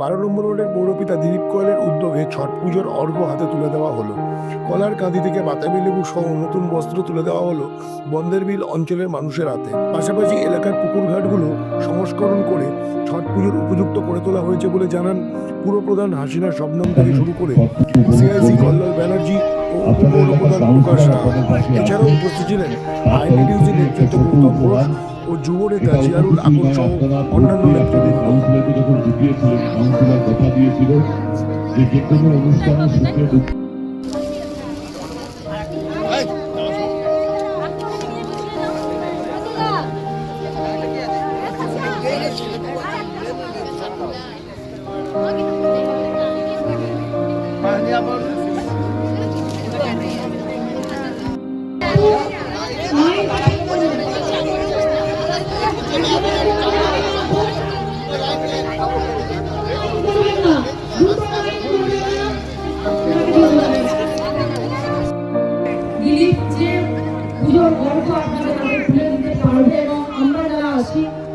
বারো নম্বর ওয়ার্ডের পৌরপিতা দিলীপ কোয়ালের উদ্যোগে ছট পুজোর অর্ঘ্য হাতে তুলে দেওয়া হলো। কলার কাঁদি থেকে বাতাবি লেবু সহ নতুন বস্ত্র তুলে দেওয়া হলো বন্দের বিল অঞ্চলের মানুষের হাতে। পাশাপাশি এলাকার পুকুরঘাটগুলো সংস্করণ করে ছট পুজোর উপযুক্ত করে তোলা হয়েছে বলে জানান পুরপ্রধান হাসিনা শবনম থেকে শুরু করে সিআইসি কল্যাণ ব্যানার্জি ও উপপৌরপ্রধান প্রকাশ। এছাড়াও উপস্থিত ছিলেন আইনি নিউজের নেতৃত্ব গৌতম ঘোষ ও যুব নেতা জিয়ারুল আকন সহ অন্যান্য নেতৃবৃন্দ।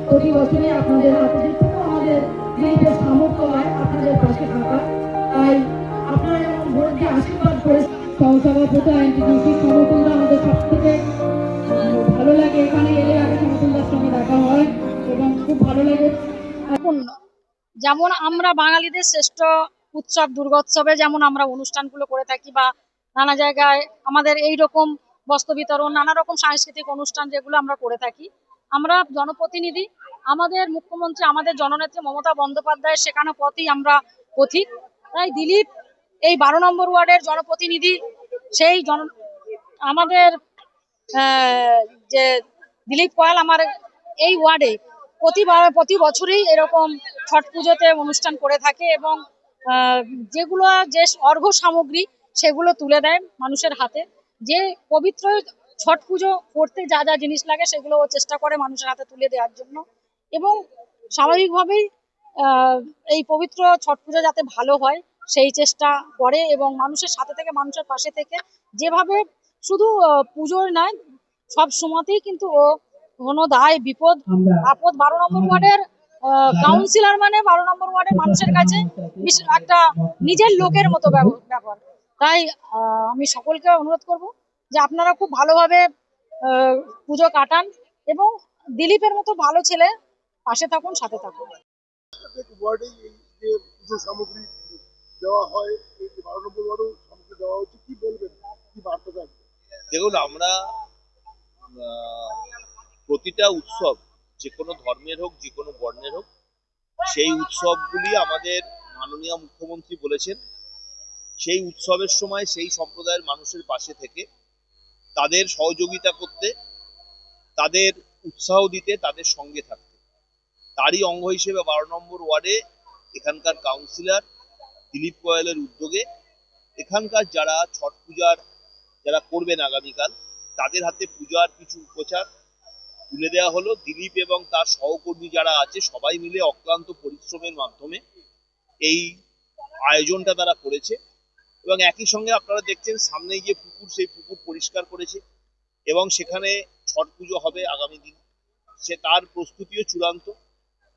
প্রতি বছরই আপনাদের হাতে যেটুকু আমাদের দিলীপের সামর্থ্য হয় আপনাদের থাকা। তাই আপনারা যেমন ভোট দিয়ে আশীর্বাদ করে সহসভাপতি আইনটিডিউসি এখন যেমন আমরা বাঙালিদের শ্রেষ্ঠ উৎসব দুর্গোৎসবে যেমন আমরা অনুষ্ঠানগুলো করে থাকি বা নানা জায়গায় আমাদের এই রকম বস্ত্র বিতরণ, নানা রকম সাংস্কৃতিক অনুষ্ঠান যেগুলো আমরা করে থাকি। আমরা জনপ্রতিনিধি, আমাদের মুখ্যমন্ত্রী, আমাদের জননেত্রী মমতা বন্দ্যোপাধ্যায় শেখানো পথেই আমরা পথিক। তাই দিলীপ, এই বারো নম্বর ওয়ার্ডের জনপ্রতিনিধি, সেই জন, আমাদের যে দিলীপ কয়াল, আমার এই ওয়ার্ডে প্রতিবার, প্রতি বছরই এরকম ছট পুজোতে অনুষ্ঠান করে থাকে এবং যেগুলো যে অর্ঘ্য সামগ্রী সেগুলো তুলে দেয় মানুষের হাতে। যে পবিত্র ছট পুজো করতে যা যা জিনিস লাগে সেগুলো ও চেষ্টা করে মানুষের হাতে তুলে দেওয়ার জন্য। এবং স্বাভাবিকভাবেই এই পবিত্র ছট পুজো যাতে ভালো হয় সেই চেষ্টা করে এবং মানুষের সাথে থেকে, মানুষের পাশে থেকে যেভাবে শুধু পুজোর নয়, সব সময়তেই কিন্তু ও কোনো দায় বিপদ আপদ বারো নম্বর ওয়ার্ডের কাউন্সিলর মানে বারো নম্বর ওয়ার্ডের মানুষের কাছে একটা নিজের লোকের মতো ব্যাপার তাই আহ, আমি সকলকে অনুরোধ করব যে আপনারা খুব ভালোভাবে আহ, পুজো কাটান এবং দিলীপের মতো ভালো ছেলে পাশে থাকুন সাথে থাকুন। সামগ্রী দেওয়া হয় বারো নম্বর ওয়ার্ডেও সামগ্রী দেওয়া হচ্ছে কি বলবেন? কি বার্তা দেখুন আমরা প্রতিটা উৎসব, যে কোনো ধর্মের হোক, যে কোনো বর্ণের হোক, সেই উৎসবগুলি আমাদের মাননীয় মুখ্যমন্ত্রী বলেছেন। সেই উৎসবের সময় সেই সম্প্রদায়ের মানুষের পাশে থেকে তাদের সহযোগিতা করতে, তাদের উৎসাহ দিতে, তাদের সঙ্গে থাকতে। তারই অঙ্গ হিসেবে বারো নম্বর ওয়ার্ডে এখানকার কাউন্সিলর দিলীপ কোয়ালের উদ্যোগে এখানকার যারা ছট পূজার, যারা করবেন আগামীকাল, তাদের হাতে পূজার কিছু উপচার তুলে দেওয়া হলো। দিলীপ এবং তার সহকর্মী যারা আছে, সবাই মিলে অক্লান্ত পরিশ্রমের মাধ্যমে এই আয়োজনটা তারা করেছে। এবং একই সঙ্গে আপনারা দেখছেন, সামনেই যে পুকুর, সেই পুকুর পরিষ্কার করেছে এবং সেখানে ছট পুজো হবে আগামী দিন। সে তার প্রস্তুতিও চূড়ান্ত।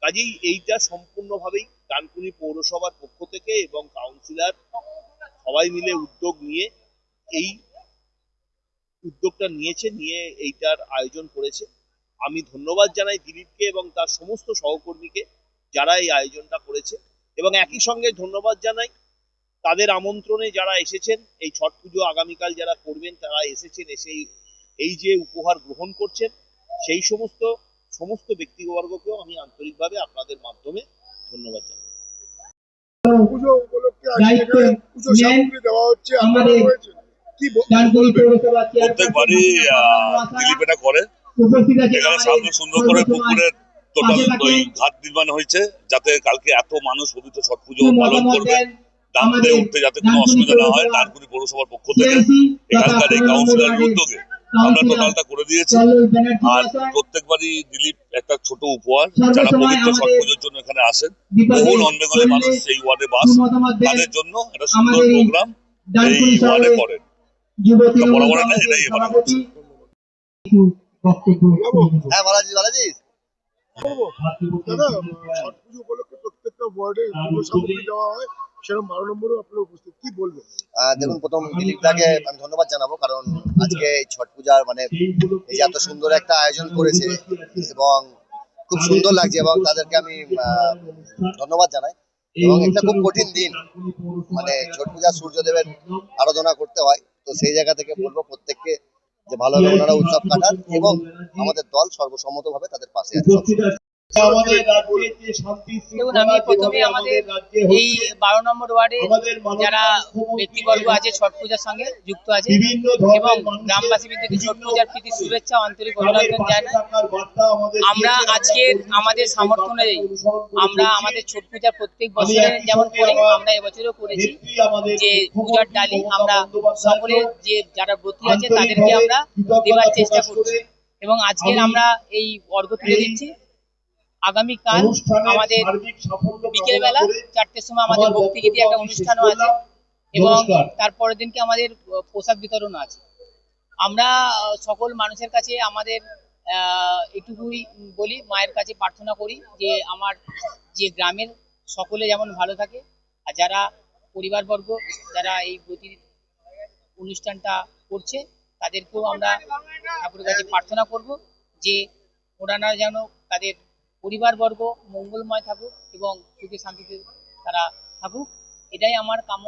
কাজেই এইটা সম্পূর্ণভাবেই ডানকুনি পৌরসভার পক্ষ থেকে এবং কাউন্সিলর সবাই মিলে উদ্যোগ নিয়ে এই উদ্যোগটা নিয়েছে, নিয়ে এইটার আয়োজন করেছে। আমি ধন্যবাদ জানাই দিলীপকে এবং তার সমস্ত সহকর্মীকে যারা এই আয়োজনটা করেছে। এবং একই সঙ্গে ধন্যবাদ জানাই তাদের আমন্ত্রণে যারা এসেছেন এই ছট পুজো আগামীকাল যারা করবেন তারা এসেছেন এসে এই- এই যে উপহার গ্রহণ করছেন সেই সমস্ত সমস্ত ব্যক্তিবর্গকেও আমি আন্তরিকভাবে আপনাদের মাধ্যমে ধন্যবাদ জানাই। পুজো উপলক্ষে পুজো সামগ্রী দেওয়া হচ্ছে প্রত্যেকবারই দিলীপ এটা করে এখানে আমাদের সুন্দর করে পুকুরের টোটাল ওই ঘাট নির্মাণ হয়েছে যাতে কালকে এত মানুষ পবিত্র ছট পুজো পালন করবে দেন উঠতে যাতে কোনো অসুবিধা না হয় পৌরসভা পৌরসভার পক্ষ থেকে এখানকার এই কাউন্সিলরের উদ্যোগে আমরা টোটালটা করে দিয়েছি। আর প্রত্যেকবারই দিলীপ একটা ছোট উপহার যারা পবিত্র ছট পুজোর জন্য এখানে আসেন বহু নন বেঙ্গলি মানুষ এই ওয়ার্ডে বাস তাদের জন্য একটা সুন্দর প্রোগ্রাম এই ওয়ার্ডে করেন। বরাবর না, এটাই এবারে বলব? হ্যাঁ বালাজি বালাজি। দাদা ছট পুজো উপলক্ষে প্রত্যেকটা ওয়ার্ডে পুজো সামগ্রী দেওয়া হয় সেরকম বারো নম্বরেও আপনারা উপস্থিত। কি বলবেন? দেখুন প্রথম দিলীপদাকে আমি ধন্যবাদ জানাব কারণ আজকে এই ছট পূজার মানে এই এত সুন্দর একটা আয়োজন করেছে এবং খুব সুন্দর লাগছে এবং তাদেরকে আমি আহ, ধন্যবাদ জানাই। এবং একটা খুব কঠিন দিন মানে ছট পূজা সূর্যদেবের আরাধনা করতে হয় তো সেই জায়গা থেকে বলব প্রত্যেককে যে ভালোভাবে ওনারা উৎসব কাটান এবং আমাদের দল সর্বসম্মতভাবে তাদের পাশে আছে। আমাদের রাজ্যে যে শান্তি আমি প্রথমে আমাদের এই বারো নম্বর ওয়ার্ডে যারা ব্যক্তিবর্গ আছে ছট পূজার সঙ্গে যুক্ত আছে এবং ছট পূজার প্রীতি শুভেচ্ছা ও আন্তরিক অভিনন্দন জানাই। আমরা আজকের আমাদের সামর্থ্য অনুযায়ী আমরা আমাদের ছট পূজা প্রত্যেক বছরে যেমন করি আমরা এবছরও করেছি। যে পূজার ডালি আমরা সকলের যে যারা ব্রতী আছে তাদেরকে আমরা দেওয়ার চেষ্টা করছি। এবং আজকের আমরা এই অর্ঘ তুলে দিচ্ছি। আগামীকাল আমাদের বিকেলবেলা চারটের সময় আমাদের ভক্তিগীতি একটা অনুষ্ঠানও আছে এবং তারপরের দিনকে আমাদের পোশাক বিতরণও আছে। আমরা সকল মানুষের কাছে আমাদের এটুকুই বলি মায়ের কাছে প্রার্থনা করি যে আমার যে গ্রামের সকলে যেমন ভালো থাকে আর যারা পরিবারবর্গ যারা এই ব্রতী অনুষ্ঠানটা করছে তাদেরকেও আমরা ঠাকুরের কাছে প্রার্থনা করব যে ওনারা যেন তাদের পরিবারবর্গ মঙ্গলময় থাকুক এবং সুখে শান্তিতে তারা থাকুক। এটাই আমার কাম্য।